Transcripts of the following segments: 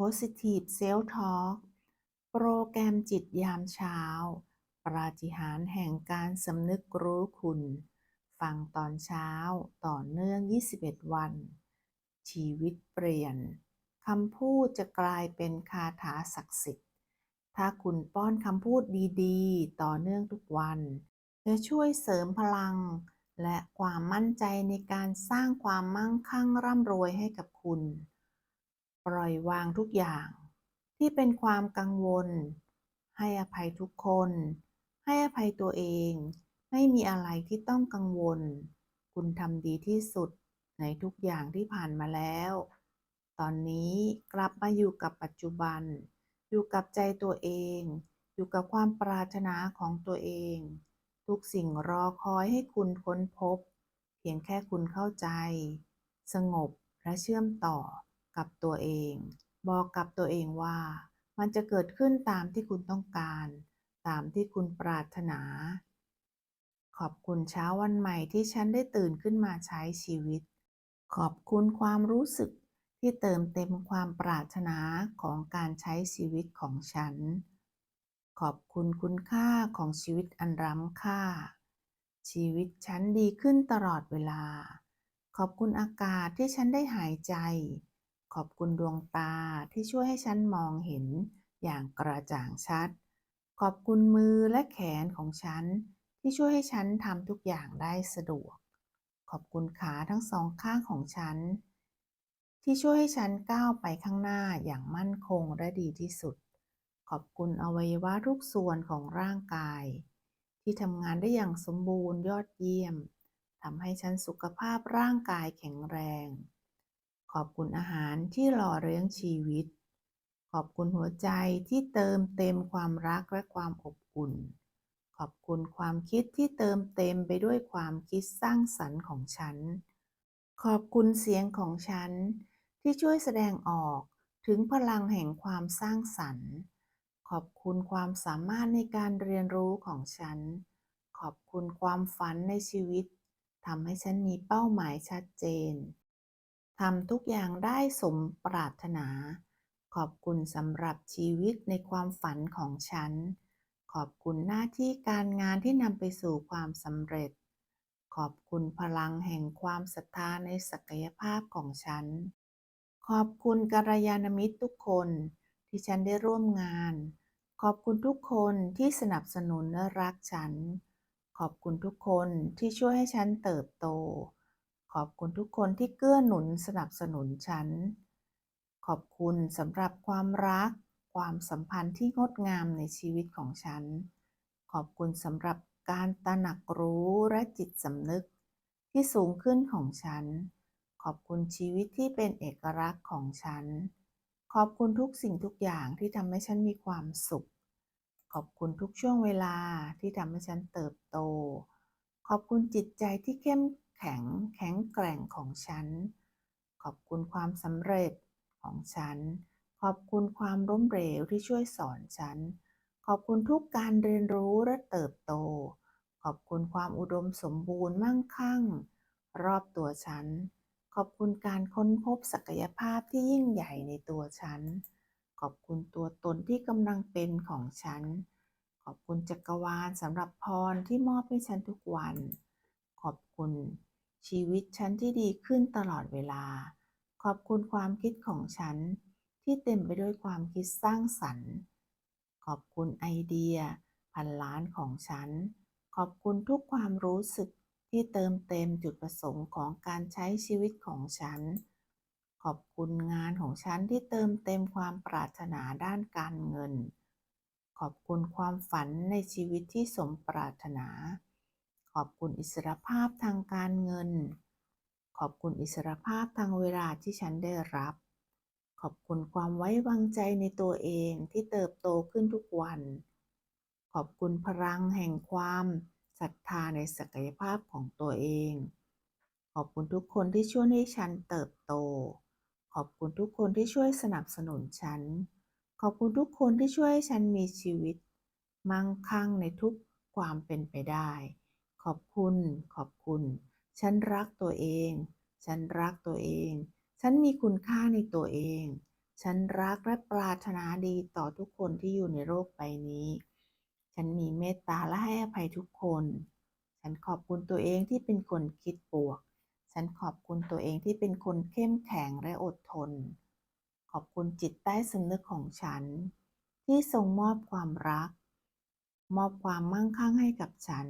Positive Self Talk โปรแกรมจิตยามเช้า ปราฏิหาริย์แห่งการสำนึกรู้คุณ ฟังตอนเช้าต่อเนื่อง 21 วัน ชีวิตเปลี่ยนคำพูดจะกลายเป็นคาถาศักดิ์สิทธิ์ ถ้าคุณป้อนคำพูดดีๆ ต่อเนื่องทุกวัน จะช่วยเสริมพลัง และความมั่นใจในการสร้างความมั่งคั่งร่ำรวยให้กับคุณ ปล่อยวางทุกอย่าง ที่เป็นความกังวล ให้อภัยทุกคน ให้อภัยตัวเอง ไม่มีอะไรที่ต้องกังวล คุณทำดีที่สุดในทุกอย่างที่ผ่านมาแล้ว ตอนนี้กลับมาอยู่กับปัจจุบัน อยู่กับใจตัวเอง อยู่กับความปรารถนาของตัวเอง ทุกสิ่งรอคอยให้คุณค้นพบ เพียงแค่คุณเข้าใจ สงบและเชื่อมต่อ กับตัวเอง บอกกับตัวเองว่า มันจะเกิดขึ้นตามที่คุณต้องการ ตามที่คุณปรารถนา ขอบคุณเช้าวันใหม่ที่ฉันได้ตื่นขึ้นมาใช้ชีวิต ขอบคุณความรู้สึกที่เติมเต็มความปรารถนาของการใช้ชีวิตของฉัน ขอบคุณคุณค่าของชีวิตอันล้ำค่า ชีวิตฉันดีขึ้นตลอดเวลา ขอบคุณอากาศที่ฉันได้หายใจ ขอบคุณดวงตาที่ช่วยให้ฉันมองเห็นอย่างกระจ่างชัด ขอบคุณมือและแขนของฉันที่ช่วยให้ฉันทำทุกอย่างได้สะดวก ขอบคุณขาทั้งสองข้างของฉัน ที่ช่วยให้ฉันก้าวไปข้างหน้าอย่างมั่นคงและดีที่สุด ขอบคุณอวัยวะทุกส่วนของร่างกาย ที่ทำงานได้อย่างสมบูรณ์ยอดเยี่ยมทำให้ฉันสุขภาพร่างกายแข็งแรง ขอบคุณอาหารที่หล่อเลี้ยงชีวิต ขอบคุณหัวใจที่เติมเต็มความรักและความอบอุ่น ขอบคุณความคิดที่เติมเต็มไปด้วยความคิดสร้างสรรค์ของฉัน ขอบคุณเสียงของฉันที่ช่วยแสดงออกถึงพลังแห่งความสร้างสรรค์ ขอบคุณความสามารถในการเรียนรู้ของฉัน ขอบคุณความฝันในชีวิตทำให้ฉันมีเป้าหมายชัดเจน ทำทุกอย่างได้สมปรารถนา ขอบคุณสำหรับชีวิตในความฝันของฉัน ขอบคุณหน้าที่การงานที่นำไปสู่ความสำเร็จ ขอบคุณพลังแห่งความศรัทธาในศักยภาพของฉัน ขอบคุณกัลยาณมิตรทุกคนที่ฉันได้ร่วมงาน ขอบคุณทุกคนที่สนับสนุนและรักฉัน ขอบคุณทุกคนที่ช่วยให้ฉันเติบโต ขอบคุณทุกคนที่เกื้อหนุนสนับสนุนฉัน ขอบคุณสำหรับความรัก ความสัมพันธ์ที่งดงามในชีวิตของฉัน ขอบคุณสำหรับการตระหนักรู้และจิตสำนึกที่สูงขึ้นของฉัน ขอบคุณชีวิตที่เป็นเอกลักษณ์ของฉัน ขอบคุณทุกสิ่งทุกอย่างที่ทำให้ฉันมีความสุข ขอบคุณทุกช่วงเวลาที่ทำให้ฉันเติบโต ขอบคุณจิตใจที่เข้ม แข็งแข็งแกร่งของฉัน ขอบคุณความสำเร็จของฉัน ขอบคุณความล้มเหลวที่ช่วยสอนฉัน ขอบคุณทุกการเรียนรู้และเติบโต ขอบคุณความอุดมสมบูรณ์มั่งคั่ง รอบตัวฉัน ขอบคุณการค้นพบศักยภาพที่ยิ่งใหญ่ในตัวฉัน ขอบคุณตัวตนที่กำลังเป็นของฉัน ขอบคุณจักรวาลสำหรับพรที่มอบให้ฉันทุกวัน ขอบคุณ ชีวิตฉันที่ดีขึ้นตลอดเวลา ขอบคุณความคิดของฉัน ที่เต็มไปด้วยความคิดสร้างสรรค์ ขอบคุณไอเดีย พันล้านของฉัน ขอบคุณทุกความรู้สึกที่เติมเต็มจุดประสงค์ของการใช้ชีวิตของฉัน ขอบคุณงานของฉันที่เติมเต็มความปรารถนาด้านการเงิน ขอบคุณความฝันในชีวิตที่สมปรารถนา ขอบคุณอิสรภาพทางการเงิน ขอบคุณอิสรภาพทางเวลาที่ฉันได้รับ ขอบคุณความไว้วางใจในตัวเองที่เติบโตขึ้นทุกวัน ขอบคุณพลังแห่งความศรัทธาในศักยภาพของตัวเอง ขอบคุณทุกคนที่ช่วยให้ฉันเติบโต ขอบคุณทุกคนที่ช่วยสนับสนุนฉัน ขอบคุณทุกคนที่ช่วยให้ฉันมีชีวิต มั่งคั่งในทุกความเป็นไปได้ ขอบคุณ ขอบคุณ ฉันรักตัวเอง ฉันรักตัวเอง ฉันมีคุณค่าในตัวเอง ฉันรักและปรารถนาดีต่อทุกคนที่อยู่ในโลกใบนี้ ฉันมีเมตตาและให้อภัยทุกคน ฉันขอบคุณตัวเองที่เป็นคนคิดบวก ฉันขอบคุณตัวเองที่เป็นคนเข้มแข็งและอดทน ขอบคุณจิตใต้สำนึกของฉัน ที่ทรงมอบความรัก มอบความมั่งคั่งให้กับฉัน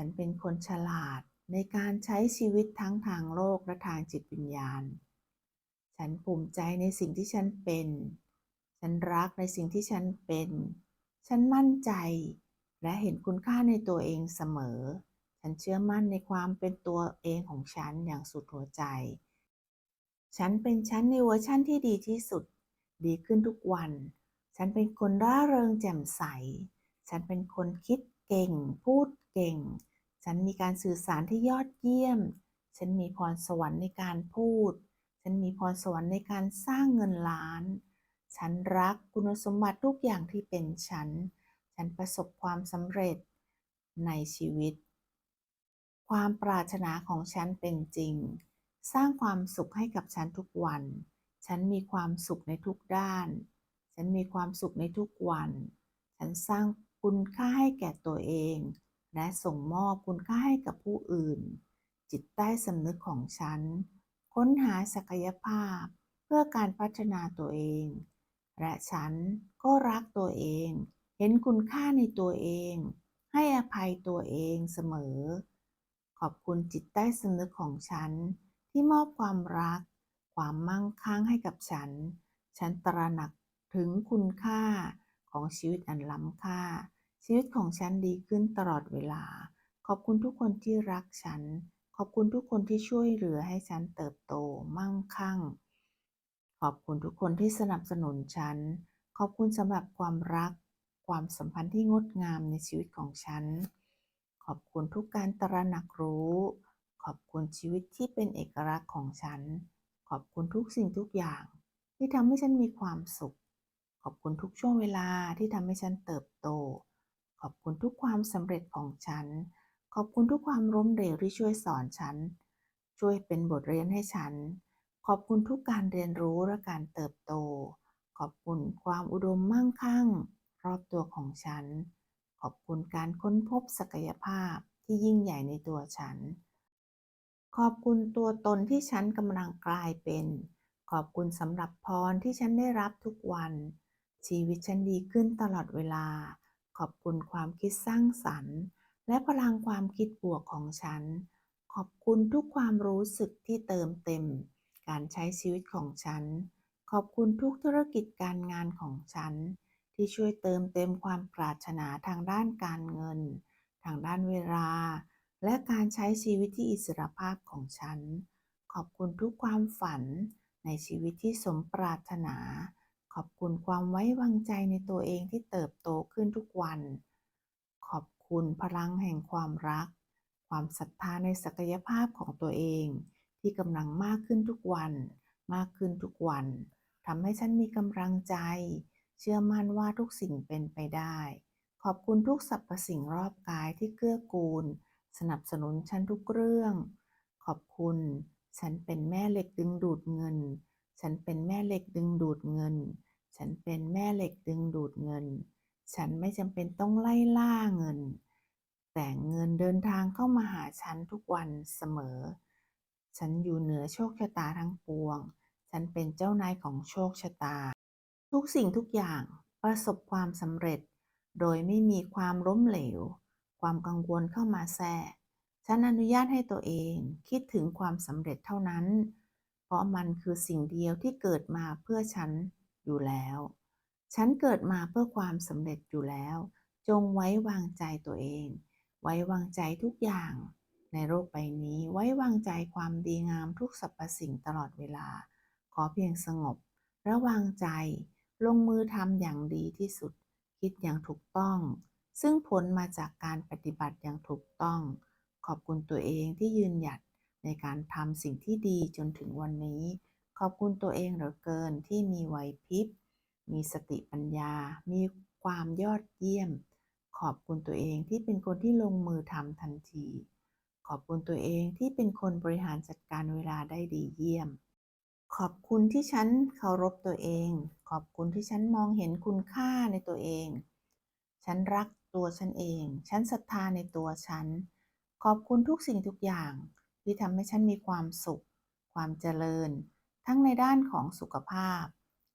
ฉันเป็นคนฉลาดในการใช้ชีวิตทั้งทางโลกและทางจิตวิญญาณ ฉันภูมิใจในสิ่งที่ฉันเป็น ฉันรักในสิ่งที่ฉันเป็น ฉันมั่นใจ และเห็นคุณค่าในตัวเองเสมอ ฉันเชื่อมั่นในความเป็นตัวเองของฉันอย่างสุดหัวใจ ฉันเป็นฉันในเวอร์ชั่นที่ดีที่สุด ดีขึ้นทุกวัน ฉันเป็นคนร่าเริงแจ่มใส ฉันเป็นคนคิดเก่ง พูดเก่ง ฉันมีการสื่อสารที่ยอดเยี่ยม ฉันมีพรสวรรค์ในการพูด ฉันมีพรสวรรค์ในการสร้างเงินล้าน ฉันรักคุณสมบัติทุกอย่างที่เป็นฉัน ฉันประสบความสำเร็จในชีวิต ความปรารถนาของฉันเป็นจริง สร้างความสุขให้กับฉันทุกวัน ฉันมีความสุขในทุกด้าน ฉันมีความสุขในทุกวัน ฉันสร้างคุณค่าให้แก่ตัวเอง และส่งมอบคุณค่าให้กับผู้อื่น จิตใต้สำนึกของฉัน ค้นหาศักยภาพเพื่อการพัฒนาตัวเอง และฉันก็รักตัวเอง เห็นคุณค่าในตัวเอง ให้อภัยตัวเองเสมอ ขอบคุณจิตใต้สำนึกของฉัน ที่มอบความรัก ความมั่งคั่งให้กับฉัน ฉันตระหนักถึงคุณค่าของชีวิตอันล้ำค่า ชีวิตของฉันดีขึ้นตลอดเวลา ขอบคุณทุกคนที่รักฉัน ขอบคุณทุกคนที่ช่วยเหลือให้ฉันเติบโตมั่งคั่ง ขอบคุณทุกคนที่สนับสนุนฉัน ขอบคุณสำหรับความรัก ความสัมพันธ์ที่งดงามในชีวิตของฉัน ขอบคุณทุกการตระหนักรู้ ขอบคุณชีวิตที่เป็นเอกลักษณ์ของฉัน ขอบคุณทุกสิ่งทุกอย่าง ที่ทำให้ฉันมีความสุข ขอบคุณทุกช่วงเวลาที่ทำให้ฉันเติบโต ขอบคุณทุกความสำเร็จของฉัน ขอบคุณทุกความล้มเหลวที่ช่วยสอนฉัน ช่วยเป็นบทเรียนให้ฉัน ขอบคุณทุกการเรียนรู้และการเติบโต ขอบคุณความอุดมมั่งคั่ง รอบตัวของฉัน ขอบคุณการค้นพบศักยภาพที่ยิ่งใหญ่ในตัวฉัน ขอบคุณตัวตนที่ฉันกำลังกลายเป็น ขอบคุณสำหรับพรที่ฉันได้รับทุกวัน ชีวิตฉันดีขึ้นตลอดเวลา ขอบคุณความคิดสร้างสรรค์ และพลังความคิดบวกของฉัน ขอบคุณทุกความรู้สึกที่เติมเต็ม การใช้ชีวิตของฉัน ขอบคุณทุกธุรกิจการงานของฉัน ที่ช่วยเติมเต็มความปรารถนาทางด้านการเงิน ทางด้านเวลา และการใช้ชีวิตที่อิสรภาพของฉัน ขอบคุณทุกความฝันในชีวิตที่สมปรารถนา อบคุณความไว้วางใจในตัวเองที่เติบโตขึ้นทุกวัน ขอบคุณพลังแห่งความรัก ความศรัทธาในศักยภาพของตัวเอง ที่กำลังมากขึ้นทุกวัน มากขึ้นทุกวันทำให้ฉันมีกำลังใจ เชื่อมั่นว่าทุกสิ่งเป็นไปได้ ขอบคุณทุกสรรพสิ่งรอบกายที่เกื้อกูล สนับสนุนฉันทุกเรื่อง ขอบคุณ ฉันเป็นแม่เหล็กดึงดูดเงิน ฉันเป็นแม่เหล็กดึงดูดเงิน ฉันเป็นแม่เหล็กดึงดูดเงิน ฉันไม่จำเป็นต้องไล่ล่าเงิน แต่เงินเดินทางเข้ามาหาฉันทุกวันเสมอ ฉันอยู่เหนือโชคชะตาทั้งปวง ฉันเป็นเจ้านายของโชคชะตา ทุกสิ่งทุกอย่างประสบความสำเร็จ โดยไม่มีความล้มเหลว ความกังวลเข้ามาแทรก ฉันอนุญาตให้ตัวเองคิดถึงความสำเร็จเท่านั้น เพราะมันคือสิ่งเดียวที่เกิดมาเพื่อฉัน อยู่แล้ว ฉันเกิดมาเพื่อความสำเร็จอยู่แล้ว จงไว้วางใจตัวเอง ไว้วางใจทุกอย่าง ในโลกใบนี้ไว้วางใจความดีงามทุกสรรพสิ่งตลอดเวลา ขอเพียงสงบ ระวางใจ ลงมือทำอย่างดีที่สุด คิดอย่างถูกต้อง ซึ่งผลมาจากการปฏิบัติอย่างถูกต้อง ขอบคุณตัวเองที่ยืนหยัดในการทำสิ่งที่ดีจนถึงวันนี้ ขอบคุณตัวเองเหลือเกินที่มีไหวพริบ มีสติปัญญา มีความยอดเยี่ยม ขอบคุณตัวเองที่เป็นคนที่ลงมือทำทันที ขอบคุณตัวเองที่เป็นคนบริหารจัดการเวลาได้ดีเยี่ยม ขอบคุณที่ฉันเคารพตัวเอง ขอบคุณที่ฉันมองเห็นคุณค่าในตัวเอง ฉันรักตัวฉันเอง ฉันศรัทธาในตัวฉัน ขอบคุณทุกสิ่งทุกอย่าง ที่ทำให้ฉันมีความสุข ความเจริญ ทั้งในด้านของสุขภาพ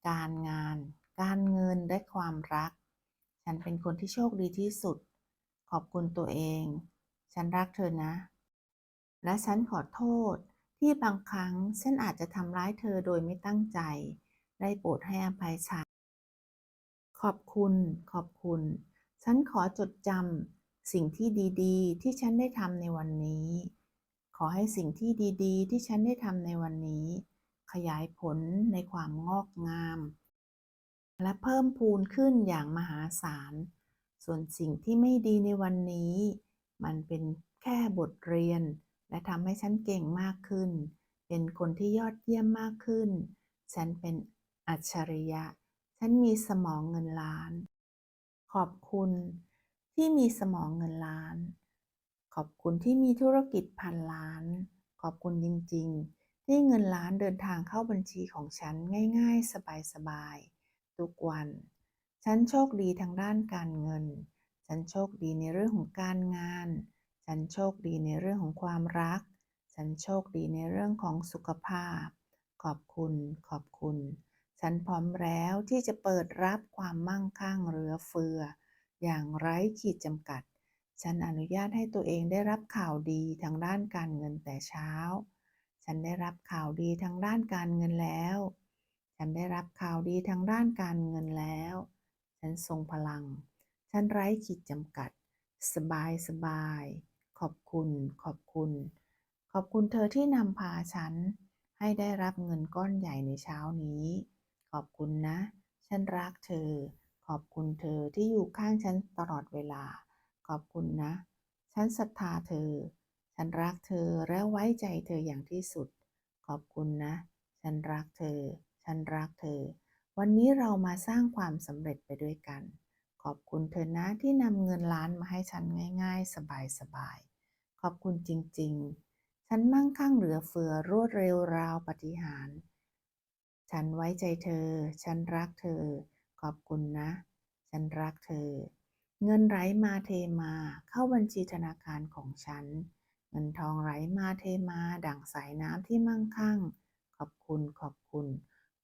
การงาน การเงินและความรัก ฉันเป็นคนที่โชคดีที่สุด ขอบคุณตัวเอง ฉันรักเธอนะ และฉันขอโทษที่บางครั้งฉันอาจจะทำร้ายเธอโดยไม่ตั้งใจ ได้โปรดให้อภัยฉัน ขอบคุณ ขอบคุณ ฉันขอจดจำสิ่งที่ดีๆ ที่ฉันได้ทำในวันนี้ ขอให้สิ่งที่ดีๆ ที่ฉันได้ทำในวันนี้ ขยายผลในความงอกงาม และเพิ่มพูนขึ้นอย่างมหาศาล ส่วนสิ่งที่ไม่ดีในวันนี้ มันเป็นแค่บทเรียน และทำให้ฉันเก่งมากขึ้น เป็นคนที่ยอดเยี่ยมมากขึ้น ฉันเป็นอัจฉริยะ ฉันมีสมองเงินล้าน ขอบคุณที่มีสมองเงินล้าน ขอบคุณที่มีธุรกิจพันล้าน ขอบคุณจริง ๆ ที่เงินล้านเดินทางเข้าบัญชีของฉันง่ายๆ สบายๆ ทุกวัน ฉันโชคดีทางด้านการเงิน ฉันโชคดีในเรื่องของการงาน ฉันโชคดีในเรื่องของความรัก ฉันโชคดีในเรื่องของสุขภาพ ขอบคุณ ขอบคุณ ฉันพร้อมแล้วที่จะเปิดรับความมั่งคั่งเหลือเฟือ อย่างไร้ขีดจำกัด ฉันอนุญาตให้ตัวเองได้รับข่าวดีทางด้านการเงินแต่เช้า ฉันได้รับข่าวดีทางด้านการเงินแล้ว ฉันได้รับข่าวดีทางด้านการเงินแล้ว ฉันทรงพลัง ฉันไร้ขีดจำกัด สบายสบาย ขอบคุณ ขอบคุณ ขอบคุณเธอที่นำพาฉัน ให้ได้รับเงินก้อนใหญ่ในเช้านี้ ขอบคุณนะ ฉันรักเธอ ขอบคุณเธอที่อยู่ข้างฉันตลอดเวลา ขอบคุณนะ ฉันศรัทธาเธอ ฉันรักเธอและไว้ใจเธออย่างที่สุด ขอบคุณนะ ฉันรักเธอ ฉันรักเธอ วันนี้เรามาสร้างความสำเร็จไปด้วยกัน ขอบคุณเธอนะที่นำเงินล้านมาให้ฉันง่าย ๆ สบายๆ ขอบคุณจริง ๆ ฉันมั่งคั่งเหลือเฟือรวดเร็วราวปฏิหาร ฉันไว้ใจเธอ ฉันรักเธอ ขอบคุณนะ ฉันรักเธอ เงินไหลมาเทมาเข้าบัญชีธนาคารของฉัน เงินทองไหลมาเทมาดั่งสายน้ำที่มั่งคั่ง ขอบคุณขอบคุณ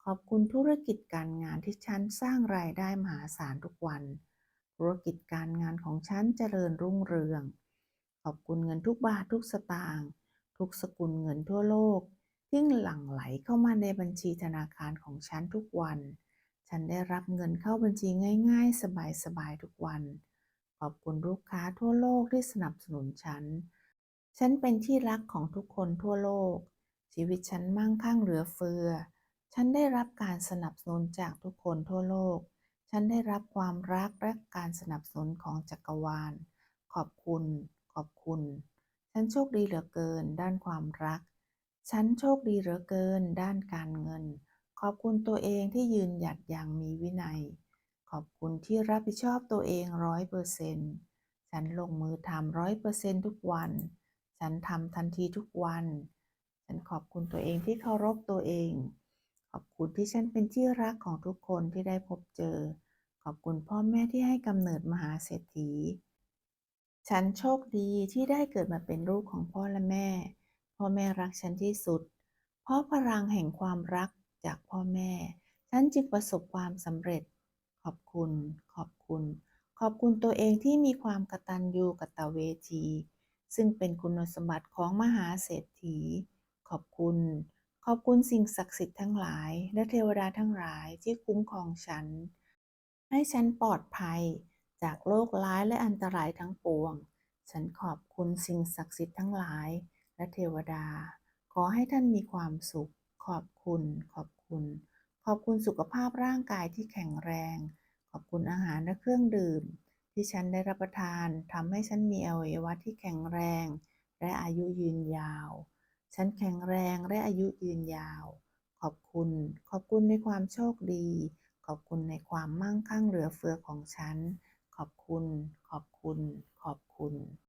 ขอบคุณธุรกิจการงานที่ฉันสร้างรายได้มหาศาลทุกวัน ธุรกิจการงานของฉันเจริญรุ่งเรือง ขอบคุณเงินทุกบาททุกสตางค์ทุกสกุลเงินทั่วโลกที่หลั่งไหลเข้ามาในบัญชีธนาคารของฉันทุกวัน ฉันได้รับเงินเข้าบัญชีง่าย ๆ สบายๆทุกวัน ขอบคุณลูกค้าทั่วโลกที่สนับสนุนฉัน ฉันเป็นที่รักของทุกคนทั่วโลก ชีวิตฉันมั่งคั่งเหลือเฟือ ฉันได้รับการสนับสนุนจากทุกคนทั่วโลก ฉันได้รับความรักและการสนับสนุนของจักรวาล ขอบคุณ ขอบคุณ ฉันโชคดีเหลือเกิน ด้านความรัก ฉันโชคดีเหลือเกิน ด้านการเงิน ขอบคุณตัวเองที่ยืนหยัดอย่างมีวินัย ขอบคุณที่รับผิดชอบตัวเองร้อยเปอร์เซ็นต์ฉันลงมือทำร้อยเปอร์เซ็นต์ทุกวัน ฉันทำทันทีทุกวัน ฉันขอบคุณตัวเองที่เคารพตัวเอง ขอบคุณที่ฉันเป็นที่รักของทุกคนที่ได้พบเจอ ขอบคุณพ่อแม่ที่ให้กำเนิดมหาเศรษฐี ฉันโชคดีที่ได้เกิดมาเป็นลูกของพ่อและแม่ พ่อแม่รักฉันที่สุด เพราะพลังแห่งความรักจากพ่อแม่ ฉันจึงประสบความสำเร็จ ขอบคุณ ขอบคุณ ขอบคุณตัวเองที่มีความกตัญญูกตเวที ซึ่งเป็นคุณสมบัติของมหาเศรษฐี ขอบคุณ ขอบคุณสิ่งศักดิ์สิทธิ์ทั้งหลาย และเทวดาทั้งหลายที่คุ้มครองฉัน ให้ฉันปลอดภัย จากโรคร้ายและอันตรายทั้งปวง ฉันขอบคุณสิ่งศักดิ์สิทธิ์ทั้งหลาย และเทวดา ขอให้ท่านมีความสุข ขอบคุณ ขอบคุณ ขอบคุณสุขภาพร่างกายที่แข็งแรง ขอบคุณอาหารและเครื่องดื่ม ที่ฉันได้รับประทานทำให้ฉันมีอวัยวะที่แข็งแรง และอายุยืนยาว ฉันแข็งแรงและอายุยืนยาว ขอบคุณ ขอบคุณในความโชคดี ขอบคุณในความมั่งคั่งเหลือเฟือของฉัน ขอบคุณ ขอบคุณ ขอบคุณ